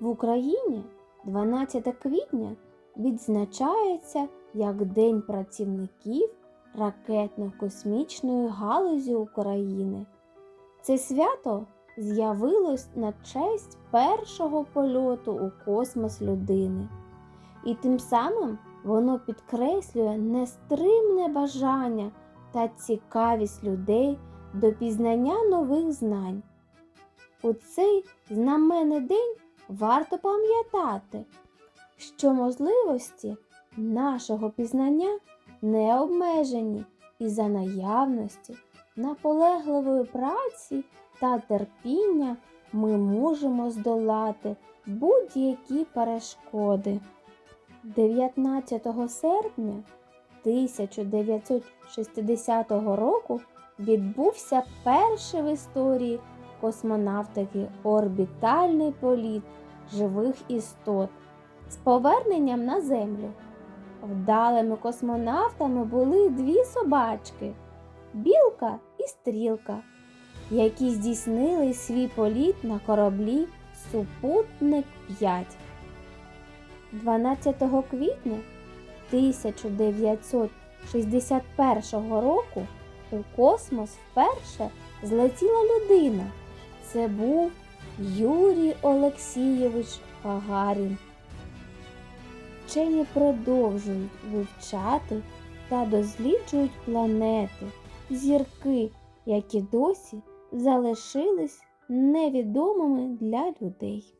В Україні 12 квітня відзначається як День працівників ракетно-космічної галузі України. Це свято з'явилось на честь першого польоту у космос людини. І тим самим воно підкреслює нестримне бажання та цікавість людей до пізнання нових знань. У цей знаменний день варто пам'ятати, що можливості нашого пізнання не обмежені і за наявності наполегливої праці та терпіння ми можемо здолати будь-які перешкоди. 19 серпня 1960 року відбувся перший в історії космонавтики орбітальний політ живих істот з поверненням на Землю. Вдалими космонавтами були дві собачки білка і стрілка, які здійснили свій політ на кораблі Супутник 5. 12 квітня 1961 року у космос вперше злетіла людина. Це був Юрій Олексійович Гагарін. Вчені продовжують вивчати та досліджують планети, зірки, які досі залишились невідомими для людей.